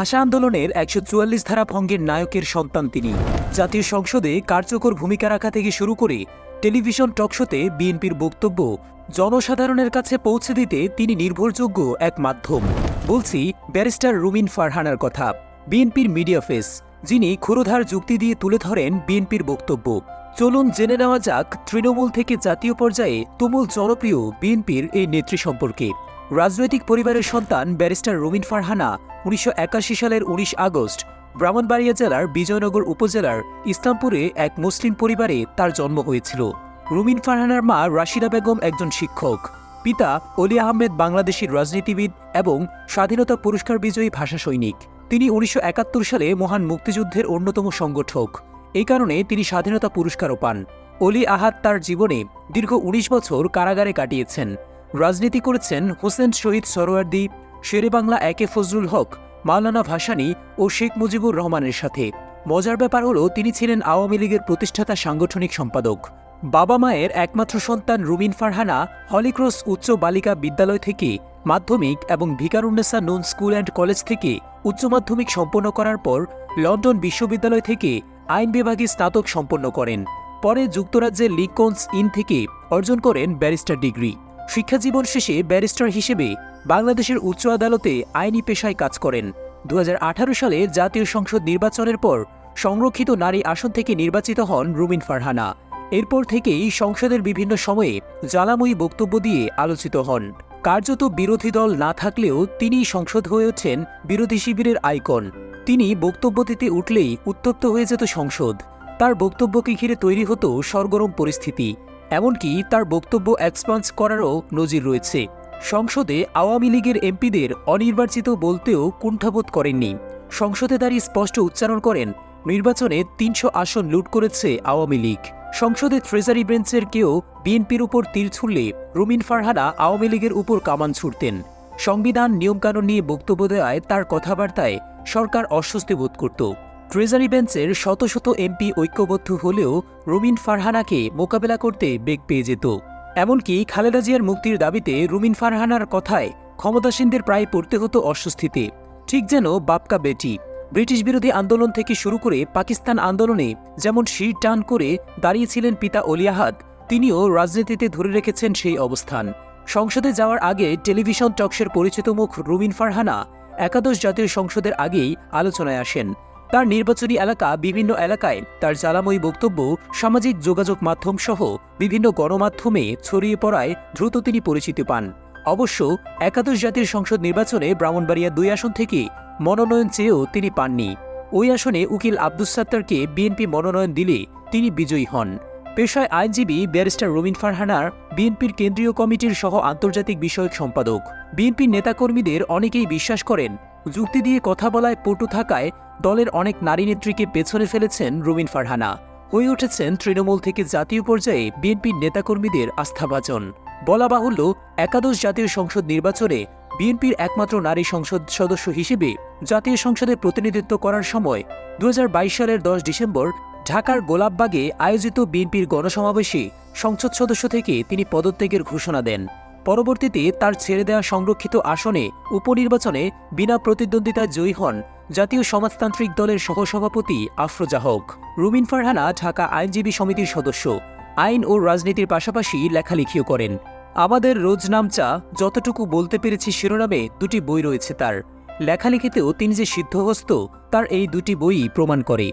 ভাষা আন্দোলনের একশো চুয়াল্লিশ ধারা ভঙ্গের নায়কের সন্তান তিনি। জাতীয় সংসদে কার্যকর ভূমিকা রাখা থেকে শুরু করে টেলিভিশন টকশোতে বিএনপির বক্তব্য জনসাধারণের কাছে পৌঁছে দিতে তিনি নির্ভরযোগ্য এক মাধ্যম। বলছি, ব্যারিস্টার রুমিন ফারহানার কথা, বিএনপির মিডিয়া ফেস, যিনি ক্ষুরধার যুক্তি দিয়ে তুলে ধরেন বিএনপির বক্তব্য। চলুন জেনে নেওয়া যাক, তৃণমূল থেকে জাতীয় পর্যায়ে তুমুল জনপ্রিয় বিএনপির এই নেত্রী সম্পর্কে। রাজনৈতিক পরিবারের সন্তান ব্যারিস্টার রুমিন ফারহানা উনিশশো একাশি সালের উনিশ আগস্ট, ব্রাহ্মণবাড়িয়া জেলার বিজয়নগর উপজেলার ইসলামপুরে এক মুসলিম পরিবারে তার জন্ম হয়েছিল। রুমিন ফারহানার মা রাশিদা বেগম একজন শিক্ষক। পিতা অলি আহমেদ বাংলাদেশের রাজনীতিবিদ এবং স্বাধীনতা পুরস্কার বিজয়ী ভাষা সৈনিক। তিনি উনিশশো একাত্তর সালে মহান মুক্তিযুদ্ধের অন্যতম সংগঠক। এই কারণে তিনি স্বাধীনতা পুরস্কারও পান। অলি আহাদ তার জীবনে দীর্ঘ ১৯ বছর কারাগারে কাটিয়েছেন। রাজনীতি করেছেন হোসেন শহীদ সরোয়ার্দি শেরে বাংলা একে ফজলুল হক, মাওলানা ভাসানী ও শেখ মুজিবুর রহমানের সাথে। মজার ব্যাপার হলো, তিনি ছিলেন আওয়ামী লীগের প্রতিষ্ঠাতা সাংগঠনিক সম্পাদক। বাবা মায়ের একমাত্র সন্তান রুমিন ফারহানা, হলিক্রস উচ্চ বালিকা বিদ্যালয় থেকে মাধ্যমিক এবং ভিকারুন্নেসা নুন স্কুল অ্যান্ড কলেজ থেকে উচ্চ মাধ্যমিক সম্পন্ন করার পর লন্ডন বিশ্ববিদ্যালয় থেকে আইন বিভাগে স্নাতক সম্পন্ন করেন। পরে যুক্তরাজ্যের লিঙ্কনস ইন থেকে অর্জন করেন ব্যারিস্টার ডিগ্রি। শিক্ষাজীবন শেষে ব্যারিস্টার হিসেবে বাংলাদেশের উচ্চ আদালতে আইনি পেশায় কাজ করেন। দু হাজার আঠারো সালে জাতীয় সংসদ নির্বাচনের পর সংরক্ষিত নারী আসন থেকে নির্বাচিত হন রুমিন ফারহানা। এরপর থেকেই সংসদের বিভিন্ন সময়ে জ্বালাময়ী বক্তব্য দিয়ে আলোচিত হন। কার্যত বিরোধী দল না থাকলেও তিনি সংসদ হয়ে ওঠেন বিরোধী শিবিরের আইকন। তিনি বক্তব্য দিতে উঠলেই উত্তপ্ত হয়ে যেত সংসদ। তার বক্তব্যকে ঘিরে তৈরি হতো সরগরম পরিস্থিতি। এমনকি তার বক্তব্য এক্সপান্স করারও নজির রয়েছে। সংসদে আওয়ামী লীগের এমপিদের অনির্বাচিত বলতেও কুণ্ঠাবোধ করেননি। সংসদে দাঁড়িয়ে স্পষ্ট উচ্চারণ করেন, নির্বাচনে তিনশো আসন লুট করেছে আওয়ামী লীগ। সংসদে ট্রেজারি বেঞ্চের কেউ বিএনপির উপর তীর ছুড়লে রুমিন ফারহানা আওয়ামী লীগের উপর কামান ছুড়তেন। সংবিধান নিয়মকানুন নিয়ে বক্তব্য দেওয়ায় তার কথাবার্তায় সরকার অস্বস্তি বোধ করত। ট্রেজারি বেঞ্চের শত শত এমপি ঐক্যবদ্ধ হলেও রুমিন ফারহানাকে মোকাবেলা করতে বেগ পেয়ে যেত। এমনকি খালেদা জিয়ার মুক্তির দাবিতে রুমিন ফারহানার কথায় ক্ষমতাসীনদের প্রায় পড়তে হতো অস্বস্তিতে। ঠিক যেন বাপকা বেটি। ব্রিটিশ বিরোধী আন্দোলন থেকে শুরু করে পাকিস্তান আন্দোলনে যেমন শির টান করে দাঁড়িয়েছিলেন পিতা অলিয়াহাদ তিনিও রাজনীতিতে ধরে রেখেছেন সেই অবস্থান। সংসদে যাওয়ার আগে টেলিভিশন টকশের পরিচিত মুখ রুমিন ফারহানা একাদশ জাতীয় সংসদের আগেই আলোচনায় আসেন। তার নির্বাচনী এলাকা বিভিন্ন এলাকায় তার জ্বালাময়ী বক্তব্য, সামাজিক যোগাযোগ মাধ্যম সহ বিভিন্ন গণমাধ্যমে ছড়িয়ে পড়ায় দ্রুত তিনি পরিচিতি পান। অবশ্য একাদশ জাতীয় সংসদ নির্বাচনে ব্রাহ্মণবাড়িয়া দুই আসন থেকে মনোনয়ন চেয়েও তিনি পাননি। ওই আসনে উকিল আব্দুস সাত্তারকে বিএনপি মনোনয়ন দিলে তিনি বিজয়ী হন। পেশায় আইনজীবী ব্যারিস্টার রবিন ফারহানার, বিএনপির কেন্দ্রীয় কমিটির সহ আন্তর্জাতিক বিষয়ক সম্পাদক। বিএনপির নেতাকর্মীদের অনেকেই বিশ্বাস করেন যুক্তি দিয়ে কথা বলায় পটু থাকায় দলের অনেক নারী নেত্রীকে পেছনে ফেলেছেন রুমিন ফারহানা। হয়ে উঠেছেন তৃণমূল থেকে জাতীয় পর্যায়ে বিএনপির নেতাকর্মীদের আস্থাভাজন। বলা বাহুল্য, একাদশ জাতীয় সংসদ নির্বাচনে বিএনপির একমাত্র নারী সংসদ সদস্য হিসেবে জাতীয় সংসদে প্রতিনিধিত্ব করার সময় দু হাজার বাইশ সালের দশ ডিসেম্বর ঢাকার গোলাপবাগে আয়োজিত বিএনপির গণসমাবেশে সংসদ সদস্য থেকে তিনি পদত্যাগের ঘোষণা দেন। পরবর্তীতে তার ছেড়ে দেওয়া সংরক্ষিত আসনে উপনির্বাচনে বিনা প্রতিদ্বন্দ্বিতায় জয়ী হন জাতীয় সমাজতান্ত্রিক দলের সহসভাপতি আফরোজা হক। রুমিন ফারহানা ঢাকা আইনজীবী সমিতির সদস্য। আইন ও রাজনীতির পাশাপাশি লেখালেখিও করেন। আমাদের রোজনামচা যতটুকু বলতে পেরেছি শিরোনামে দুটি বই রয়েছে তার। লেখালেখিতেও তিনি যে সিদ্ধহস্ত, তার এই দুটি বই প্রমাণ করে।